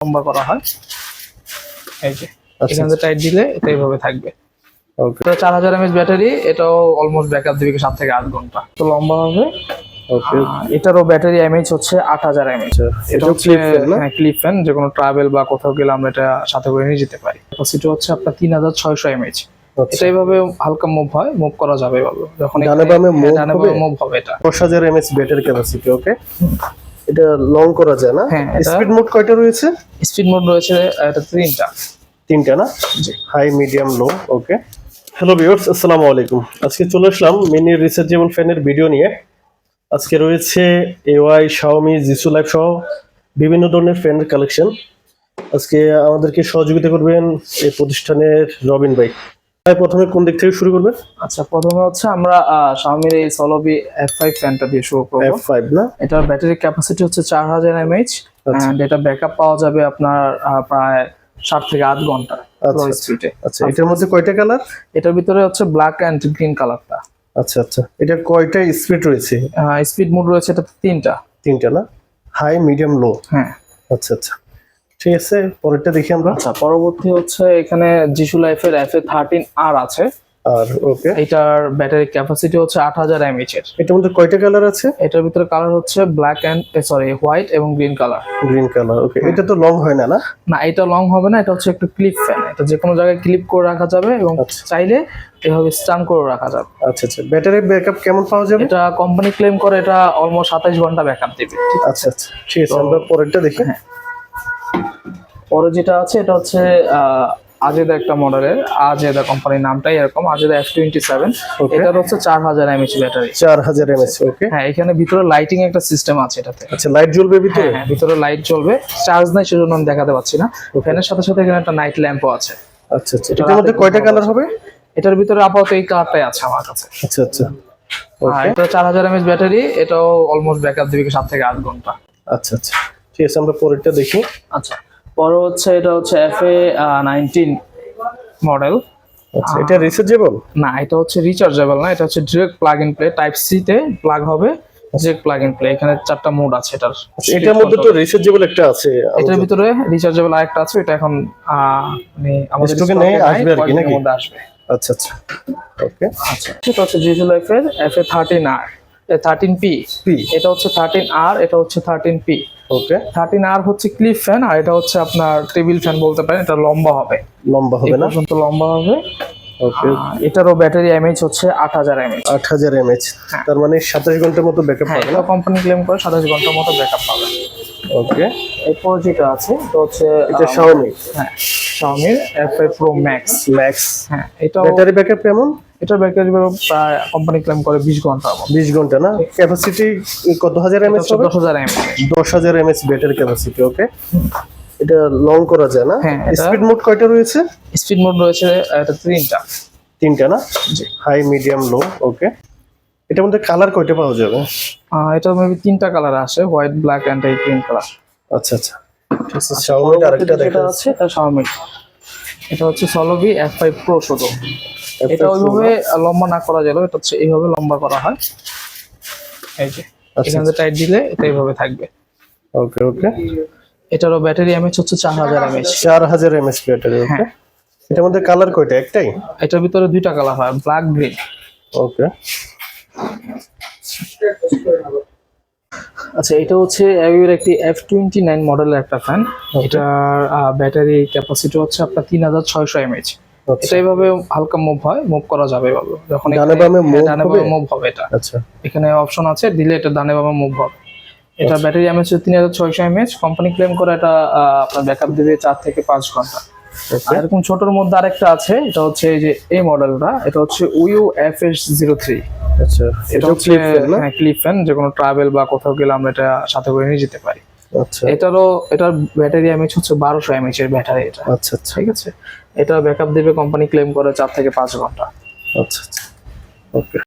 লম্বা করা হয়। এই যে আচ্ছা, এখানে টাইট দিলে এটা এইভাবে থাকবে। ওকে এটা চার হাজার এমএচ ব্যাটারি এটাও অলমোস্ট ব্যাকআপ দিবে সাত থেকে আট ঘণ্টা। তো লম্বা হবে? ওকে এটারও ব্যাটারি এমএইচ হচ্ছে আট হাজার এমএইচ এটা এটাও হচ্ছে ক্লিপ ফ্যান যে কোনো ট্রাভেল বা কোথাও গেলে আমরা এটা সাথে করে নিয়ে যেতে পারি। ক্যাপাসিটি হচ্ছে আপনার তিন হাজার ছয়শো এমএইচ আচ্ছা। এটা এইভাবে হালকা মুভ হয় মুভ করা যাবে এভাবে যখন ডানে বামে হ্যাঁ, মুভ হবে? এটা। দশ হাজার এমএস ব্যাটারি ক্যাপাসিটি ওকে এটা লং করা যায় না। হ্যাঁ, স্পিড মোড কয়টা রয়েছে? স্পিড মোড রয়েছে এটা তিনটা। তিনটা না? High medium low okay hello viewers আসসালামু আলাইকুম। আজকে চলে আসলাম মিনি রিচার্জেবল ফ্যানের ভিডিও নিয়ে। আজকে রয়েছে এওয়াই শাওমি জিসু লাইফ সহ বিভিন্ন ধরনের ফ্যানের কালেকশন আজকে আমাদেরকে সহযোগিতা করবেন এই প্রতিষ্ঠানের রবিন ভাই। প্রথমে কোন দিক থেকে শুরু করবেন? আচ্ছা প্রথমে হচ্ছে আমরা শাওমির এই সলোবি এফ ফাইভ ফ্যানটা দিয়ে শুরু করব। এফ ফাইভ না? এটার ব্যাটারি ক্যাপাসিটি হচ্ছে চার হাজার এমএইচ আচ্ছা। এন্ড এটা ব্যাকআপ পাওয়া যাবে আপনার প্রায় ষাট থেকে আট ঘণ্টা আচ্ছা, লো স্পিডে আচ্ছা এটার মধ্যে কয়টা কালার এটার ভিতরে হচ্ছে ব্ল্যাক অ্যান্ড গ্রিন কালারটা আচ্ছা আচ্ছা। এটা কয়টা স্পিড রয়েছে? স্পিড মোড রয়েছে এটা তিনটা। তিনটা না? হাই মিডিয়াম লো হ্যাঁ। আচ্ছা আচ্ছা। ঠিক আছে পরেরটা দেখি আমরা। আচ্ছা পরবর্তী হচ্ছে এখানে জিসু লাইফের এফ এ থার্টিন আর আছে। আর ওকে। এটার ব্যাটারি ক্যাপাসিটি হচ্ছে আট হাজার এমএইচ এর। এটার মধ্যে কয়টা কালার আছে? এটার ভিতরে কালার হচ্ছে ব্ল্যাক অ্যান্ড সরি হোয়াইট এবং green colour green colour okay. এটা তো লং হয় না না? না এটা লং হবে না এটা হচ্ছে একটু ক্লিপ ফ্যান এটা যে কোনো জায়গায় ক্লিপ করে রাখা যাবে এবং আচ্ছা। চাইলে এভাবে স্টান করে রাখা যাবে। আচ্ছা আচ্ছা। ব্যাটারি ব্যাকআপ কেমন পাওয়া যাবে? এটা কোম্পানি ক্লেম করে এটা অলমোস্ট সাতাইশ ঘণ্টা ব্যাকআপ দিবে আচ্ছা আচ্ছা। ঠিক আছে আমরা পরেরটা দেখি। পরে যেটা আছে এটা হচ্ছে আজেদা একটা মডেলের আজেদা কোম্পানির নামটাই এরকম আজেদা এফ টোয়েন্টি সেভেন. এটার হচ্ছে চার হাজার এমএচ ব্যাটারি চার হাজার এমএস ওকে হ্যাঁ এখানে ভিতরে লাইটিং একটা সিস্টেম আছে এটাতে। আচ্ছা লাইট জ্বলবে ভিতরে? হ্যাঁ হ্যাঁ ভিতরে লাইট জ্বলবে চার্জ নাই সেজন্য আমি দেখাতে পাচ্ছি না। ফ্যানের সাথে সাথে এখানে একটা নাইট ল্যাম্পও আছে। আচ্ছা আচ্ছা এটার মধ্যে কয়টা কালার হবে? এটার ভিতরে আপাতত এই কালারটাই আছে আমার কাছে। আচ্ছা আচ্ছা। এটা চার হাজার এমএচ ব্যাটারি এটাও অলমোস্ট ব্যাকআপ দিবে সাত থেকে আট ঘণ্টা। আচ্ছা আচ্ছা। ঠিক আছে আমরা পরেরটা দেখি। আচ্ছা। পরে হচ্ছে এটা হচ্ছে এফ এ নাইনটিন মডেল আচ্ছা এটা রিচার্জেবল না এটা হচ্ছে রিচার্জেবল না এটা হচ্ছে direct plug in play type C তে প্লাগ হবে ডিরেক্ট প্লাগ ইন প্লে এখানে চারটা মোড আছে এটার। আচ্ছা, এটার মধ্যে তো রিচার্জেবল একটা আছে। এটার ভিতরে রিচার্জেবল আরেকটা আছে এটা এখন মানে আমাদের stock নেই, আসবে আর কি, নাকি? আসবে। আচ্ছা আচ্ছা ওকে আচ্ছা এটা হচ্ছে জিজু লাইফের F A thirteen R thirteen P P এটা হচ্ছে থার্টিন আর এটা হচ্ছে থার্টিন পি ওকে থার্টিন আর হচ্ছে ক্লিপ ফ্যান আর এটা হচ্ছে আপনার টেবিল ফ্যান বলতে পারেন এটা লম্বা হবে। লম্বা হবে না? পর্যন্ত লম্বা হবে। ওকে এটারও ব্যাটারি এমএইচ হচ্ছে আট হাজার এমএইচ আট হাজার এমএচ তার মানে সাতাশ ঘণ্টার মতো ব্যাকআপ হ্যাঁ পাবে এটা কোম্পানি ক্লেম করে সাতাশ ঘণ্টার মতো ব্যাকআপ পাবে। ওকে এরপর যেটা আছে তো হচ্ছে এটা শাওমি হ্যাঁ শাওমির এফ প্রো ম্যাক্স ম্যাক্স হ্যাঁ এটাও ব্যাটারি ব্যাকআপ কেমন? এটার ব্যাটারি প্রায় কোম্পানি ক্লেম করে বিশ ঘণ্টার মতো। বিশ ঘণ্টা না? ক্যাপাসিটি কত হাজার এমএচ হবে? দশ হাজার এমএইচ দশ হাজার এমএচ ব্যাটারি ক্যাপাসিটি ওকে এটা লং করা যায় না? হ্যাঁ, স্পিড মোড কয়টা রয়েছে? স্পিড মোড রয়েছে এটা তিনটা। তিনটা না? হাই মিডিয়াম লো ওকে এটার মধ্যে কালার কয়টা পাওয়া যাবে? এটা মেবি তিনটা কালার আসে হোয়াইট ব্ল্যাক অ্যান্ড এই গ্রিন কালার আচ্ছা আচ্ছা। ঠিক আছে শাওমির আরেকটা দেখা আছে এটা শাওমি এটা হচ্ছে সলোভি এফ ফাইভ প্রো শুধু। এটা ওইভাবে লম্বা না করা গেল এটা হচ্ছে এইভাবে লম্বা করা হয়। এই যে এখানে টাইট দিলে এটা এইভাবে থাকবে। ওকে ওকে এটারও ব্যাটারি এমএচ হচ্ছে চার হাজার এমএচ চার হাজার এমএচ ব্যাটারি ওকে এটার মধ্যে কালার কয়টা? একটাই? এটার ভিতরে দুইটা কালার হয় ব্ল্যাক গ্রিন ওকে আচ্ছা এটা হচ্ছে অ্যাভিওর একটি এফ টোয়েন্টি নাইন মডেলের একটা ফ্যান এটার ব্যাটারি ক্যাপাসিটি হচ্ছে আপনার তিন হাজার ছয়শো এমএচ এইভাবে হালকা মুভ হয় মুভ করা যাবে এভাবে। যখন ডানে বামে move ডানে বামে মুভ হবে এটা। আচ্ছা। এখানে অপশন আছে দিলে এটা ডানে বামে মুভ হবে। এটা ব্যাটারি এমএচ তিন হাজার ছয়শো এমএচ কোম্পানি ক্লেম করে এটা আপনার ব্যাকআপ দিবে চার থেকে পাঁচ ঘণ্টা। আর এরকম ছোটর মধ্যে আরেকটা আছে এটা হচ্ছে এই যে এই মডেলটা এটা হচ্ছে WiWU F S zero three আচ্ছা। এটা হচ্ছে হ্যাঁ ক্লিপ ফ্যান যে কোনো ট্রাভেল বা কোথাও গেলে আমরা এটা সাথে করে নিয়ে যেতে পারি। আচ্ছা। এটারও এটার ব্যাটারি এমএচ হচ্ছে বারোশো এমএচ এর ব্যাটারি এটা। আচ্ছা আচ্ছা। ঠিক আছে? এটা ব্যাকআপ দিবে কোম্পানি ক্লেম করে চার থেকে পাঁচ ঘণ্টা। আচ্ছা আচ্ছা। ওকে